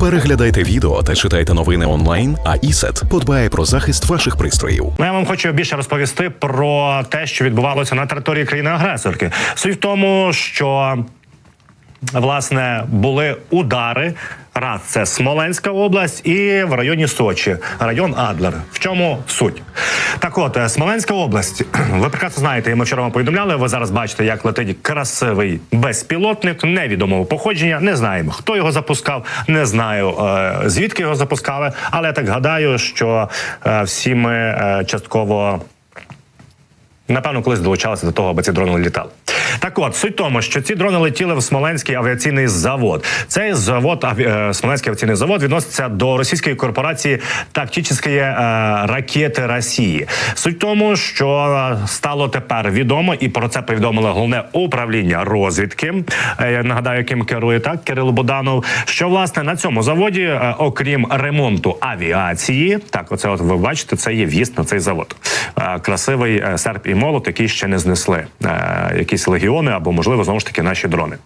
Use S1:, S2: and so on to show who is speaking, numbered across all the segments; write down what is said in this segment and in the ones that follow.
S1: Переглядайте відео та читайте новини онлайн. А ІСЕТ подбає про захист ваших пристроїв.
S2: Ну, я вам хочу більше розповісти про те, що відбувалося на території країни-агресорки. Суть в тому, що власне були удари. Раз це Смоленська область і в районі Сочі, район Адлер. В чому суть? Так, от е, Смоленська область. Ви прекрасно знаєте, і ми вчора вам повідомляли. Ви зараз бачите, як летить красивий безпілотник невідомого походження. Не знаємо, хто його запускав, не знаю е, звідки його запускали. Але я так гадаю, що е, всі ми частково напевно колись долучалися до того, аби ці дрони літали. Так от суть тому, що ці дрони летіли в Смоленський авіаційний завод. Цей завод, аві- е, Смоленський авіаційний завод, відноситься до російської корпорації тактичної е, ракети Росії. Суть тому, що е, стало тепер відомо, і про це повідомило головне управління розвідки. е, Я нагадаю, яким керує так Кирило Буданов. Що власне на цьому заводі, окрім ремонту авіації, так оце от ви бачите, це є в'їзд на цей завод. Е, Красивий е, серп і молот, який ще не знесли е, якісь легіони або можливо знову ж таки наші дрони.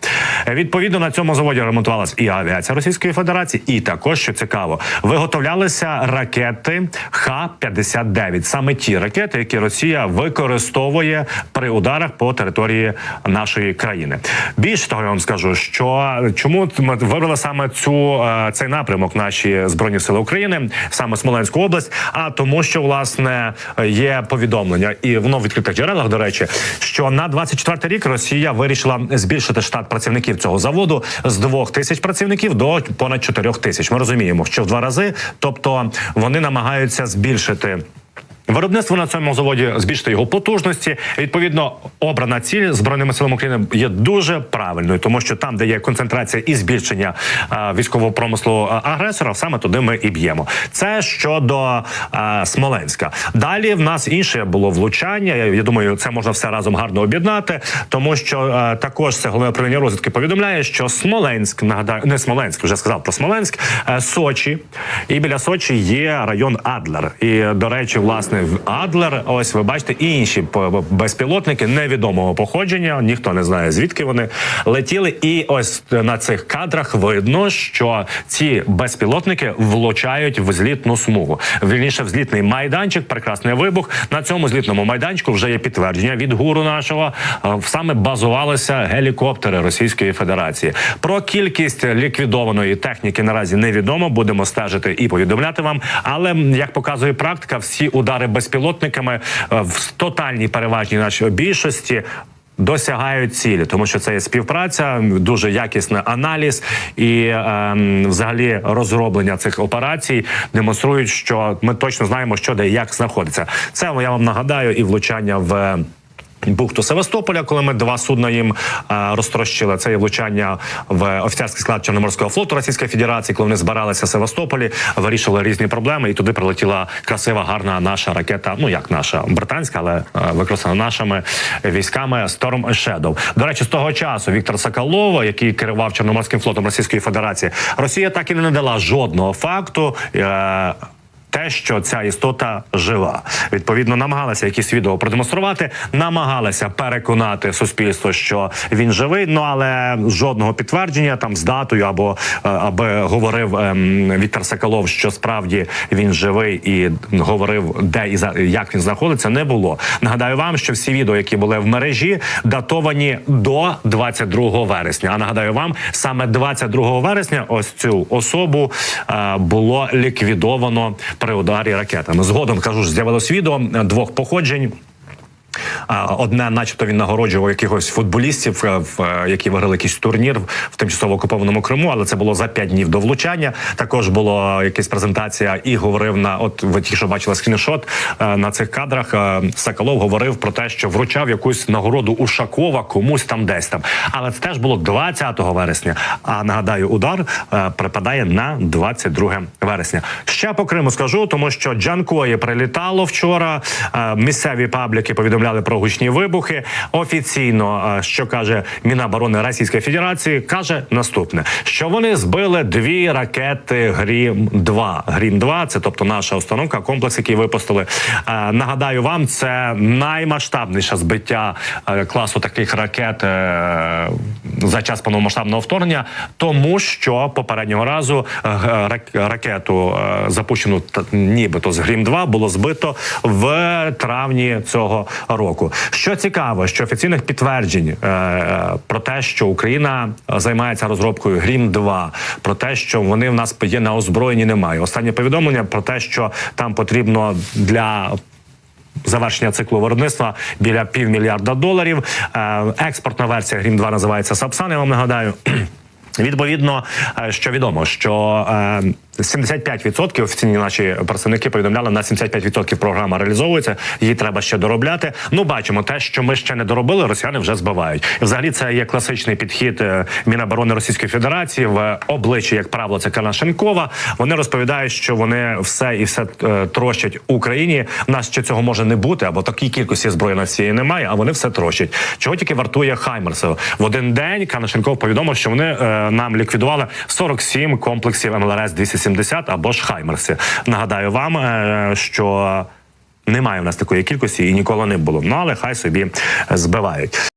S2: Відповідно на цьому заводі ремонтувалась і авіація Російської Федерації, і також що цікаво, виготовлялися ракети Х-59. Саме ті ракети, які Росія використовує при ударах по території нашої країни. Більше того, я вам скажу, що чому ми вибрали саме цю цей напрямок наші збройні сили України, саме Смоленську область, а тому, що власне є повідомлення, і воно в відкритих джерелах, до речі, що на 24 рік Росія вирішила збільшити штат працівників цього заводу з двох тисяч працівників до понад 4 тисяч. Ми розуміємо, що в два рази, тобто вони намагаються збільшити. Виробництво на цьому заводі збільшити його потужності. Відповідно, обрана ціль збройними силами України є дуже правильною, тому що там, де є концентрація і збільшення а, військового промислу агресора, саме туди ми і б'ємо. Це щодо а, Смоленська. Далі в нас інше було влучання. Я, я думаю, це можна все разом гарно об'єднати, тому що а, також це головне управління розвідки повідомляє, що Смоленськ нагадаю, не Смоленськ, вже сказав про Смоленськ, е, Сочі, і біля Сочі є район Адлер. І до речі, власне, Адлер, ось ви бачите, і інші безпілотники невідомого походження. Ніхто не знає звідки вони летіли. І ось на цих кадрах видно, що ці безпілотники влучають в злітну смугу. Вільніше в злітний майданчик, прекрасний вибух. На цьому злітному майданчику вже є підтвердження від гуру нашого. Е, Саме базувалися гелікоптери Російської Федерації. Про кількість ліквідованої техніки наразі невідомо. Будемо стежити і повідомляти вам. Але як показує практика, всі удари безпілотниками е, в тотальній переважній нашій більшості. Досягають цілі, тому що це є співпраця, дуже якісний аналіз і ем, взагалі розроблення цих операцій демонструють, що ми точно знаємо, що де і як знаходиться. Це я вам нагадаю, і влучання в. Бухту Севастополя, коли ми два судна їм е, розтрощили. Це є влучання в офіцерський склад Чорноморського флоту Російської Федерації, коли вони збиралися в Севастополі, вирішили різні проблеми, і туди прилетіла красива, гарна наша ракета. Ну як наша британська, але е, використана нашими військами Storm Shadow. До речі, з того часу Віктор Соколов, який керував Чорноморським флотом Російської Федерації, Росія так і не надала жодного факту. Те, що ця істота жива, відповідно, намагалася якісь відео продемонструвати, намагалася переконати суспільство, що він живий. Ну але жодного підтвердження там з датою або е, аби говорив ем, Віктор Соколов, що справді він живий і говорив, де і за як він знаходиться, не було. Нагадаю вам, що всі відео, які були в мережі, датовані до 22 вересня. А нагадаю вам, саме 22 вересня, ось цю особу е, було ліквідовано при ударі ракетами. Згодом кажу з'явилось відео двох походжень. Одне, начебто, він нагороджував якихось футболістів, е, е, які виграли якийсь турнір в тимчасово окупованому Криму, але це було за п'ять днів до влучання. Також була якась презентація і говорив на от ви ті, що бачили скріншот е, на цих кадрах. Соколов говорив про те, що вручав якусь нагороду Ушакова комусь там десь там. Але це теж було 20 вересня. А нагадаю, удар припадає на 22 вересня. Ще по Криму скажу, тому що Джанкої прилітало вчора. Місцеві пабліки повідомляли про про гучні вибухи. Офіційно, е, що каже Міноборони Російської Федерації, каже наступне: що вони збили дві ракети Грім 2 Грім 2 це тобто наша установка, комплекс, який випустили. Е, Нагадаю вам, це наймасштабніше збиття е, класу таких ракет за час повномасштабного вторгнення, тому що попереднього разу ракету запущену нібито з Грім 2 було збито в травні цього року. Що цікаво, що офіційних підтверджень е, е, про те, що Україна займається розробкою Грім 2 про те, що вони в нас є на озброєнні, немає. Останнє повідомлення про те, що там потрібно для завершення циклу виробництва біля півмільярда доларів. Е, Експортна версія Грім 2 називається Сапсан. Я вам нагадаю. Відповідно, е, що відомо, що е, 75% офіційні наші представники повідомляли на 75% програма реалізовується. Її треба ще доробляти. Ну бачимо те, що ми ще не доробили. Росіяни вже збивають. Взагалі це є класичний підхід е, Міноборони Російської Федерації в обличчі, як правило, це Канашенкова. Вони розповідають, що вони все і все е, трощать Україні. У нас ще цього може не бути, або такій кількості зброї на цієї немає. А вони все трощать. Чого тільки вартує Хаймерс? В один день Канашенков повідомив, що вони е, нам ліквідували 47 комплексів МЛРС 270 або ж Хаймерси. Нагадаю вам, е, що немає в нас такої кількості і ніколи не було. Ну але хай собі збивають.